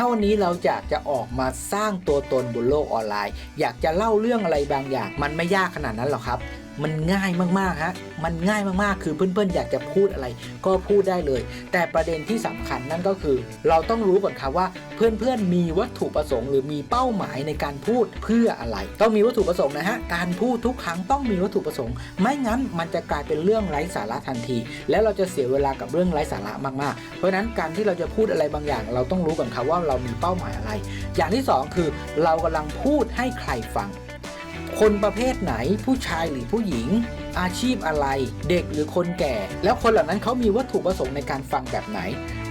ถ้าวันนี้เราอยากจะออกมาสร้างตัวตนบนโลกออนไลน์ อยากจะเล่าเรื่องอะไรบางอย่าง มันไม่ยากขนาดนั้นหรอกครับ มันง่ายมากๆฮะมันง่ายมากๆ คือเพื่อนๆ อยากจะพูดอะไร ก็พูดได้เลย แต่ประเด็นที่สำคัญนั่นก็คือ เราต้องรู้ก่อนครับว่า เพื่อนๆ มีวัตถุประสงค์ หรือมีเป้าหมายในการพูดเพื่ออะไร ต้องมีวัตถุประสงค์นะฮะ การพูดทุกครั้งต้องมีวัตถุประสงค์ ไม่งั้นมันจะกลายเป็นเรื่องไร้สาระทันที แล้วเราจะเสียเวลากับเรื่องไร้สาระมากๆ เพราะฉะนั้นการที่เราจะพูดอะไรบางอย่าง เราต้องรู้ก่อนครับว่าเรามีเป้าหมายอะไร อย่างที่สองคือ เรากำลังพูดให้ใครฟัง คนประเภทไหนผู้ชายหรือผู้หญิงอาชีพอะไร เด็กหรือคนแก่ แล้วคนเหล่านั้นเขามีวัตถุประสงค์ในการฟังแบบไหน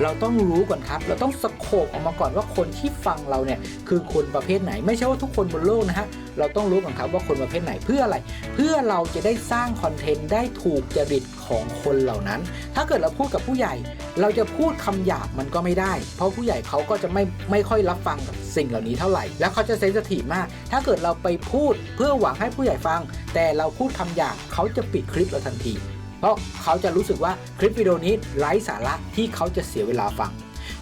เราต้องรู้ก่อนครับ เราต้องสโคบออกมาก่อนว่าคนที่ฟังเราเนี่ยคือคนประเภทไหน ไม่ใช่ว่าทุกคนบนโลกนะฮะ เราต้องรู้ก่อนครับว่าคนประเภทไหนเพื่ออะไร เพื่อเราจะได้สร้างคอนเทนต์ได้ถูกจริตของคนเหล่านั้น ถ้าเกิดเราพูดกับผู้ใหญ่ เราจะพูดคำหยาบมันก็ไม่ได้ เพราะผู้ใหญ่เขาก็จะไม่ไม่ค่อยรับฟังสิ่งเหล่านี้เท่าไหร่ แล้วเขาจะเซนสทีฟมาก ถ้าเกิดเราไปพูดเพื่อหวังให้ผู้ใหญ่ฟัง แต่เราพูดคำหยาบเขาจะปิดคลิปเราทันที เพราะเขาจะรู้สึกว่าคลิปวิดีโอนี้ไร้สาระที่เขาจะเสียเวลาฟัง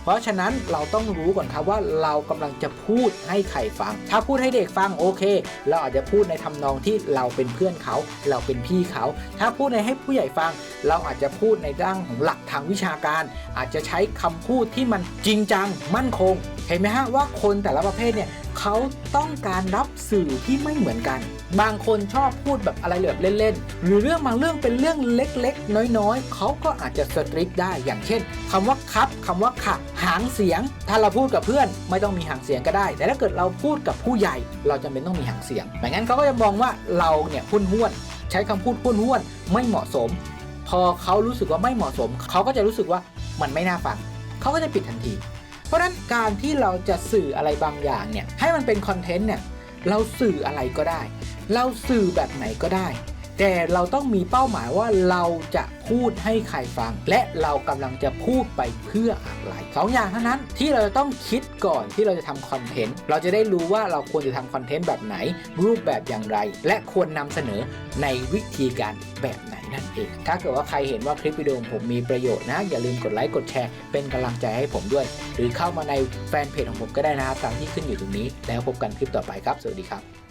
เพราะฉะนั้นเราต้องรู้ก่อนครับว่าเรากำลังจะพูดให้ใครฟัง ถ้าพูดให้เด็กฟังโอเค เราอาจจะพูดในทำนองที่เราเป็นเพื่อนเขา เราเป็นพี่เขา ถ้าพูดในให้ผู้ใหญ่ฟัง เราอาจจะพูดในด้านของหลักทางวิชาการ อาจจะใช้คำพูดที่มันจริงจังมั่นคงเห็นไหมฮะว่าคนแต่ละประเภทเนี่ย เขาต้องการรับสื่อที่ไม่เหมือนกัน บางคนชอบพูดแบบอะไรแบบเล่นๆ หรือเรื่องบางเรื่องเป็นเรื่องเล็กๆ น้อยๆ เขาก็อาจจะสตริกได้ อย่างเช่นคำว่าครับคำว่าค่ะหางเสียง ถ้าเราพูดกับเพื่อนไม่ต้องมีหางเสียงก็ได้ แต่ถ้าเกิดเราพูดกับผู้ใหญ่ เราจำเป็นต้องมีหางเสียงไม่งั้นเขาก็จะมองว่าเราเนี่ยพุ่นห้วน ใช้คำพูดพุ่นห้วนไม่เหมาะสม พอเขารู้สึกว่าไม่เหมาะสม เขาก็จะรู้สึกว่ามันไม่น่าฟัง เขาก็จะปิดทันที เพราะฉะนั้นการที่เราจะสื่ออะไรบางอย่างเนี่ยให้มันเป็นคอนเทนต์เนี่ยเราสื่ออะไรก็ได้ เราสื่อแบบไหนก็ได้ แต่เราต้องมีเป้าหมายว่าเราจะพูดให้ใครฟัง และเรากำลังจะพูดไปเพื่ออะไรสองอย่างเท่านั้นที่เราจะต้องคิดก่อนที่เราจะทำคอนเทนต์เราจะได้รู้ว่าเราควรจะทำคอนเทนต์แบบไหน รูปแบบอย่างไร และควรนำเสนอในวิธีการแบบไหนนั่นเอง ถ้าเกิดว่าใครเห็นว่าคลิปวิดีโอผมมีประโยชน์นะ อย่าลืมกดไลค์กดแชร์เป็นกำลังใจให้ผมด้วย หรือเข้ามาในแฟนเพจของผมก็ได้นะครับตามที่ขึ้นอยู่ตรงนี้ แล้วพบกันคลิปต่อไปครับ สวัสดีครับ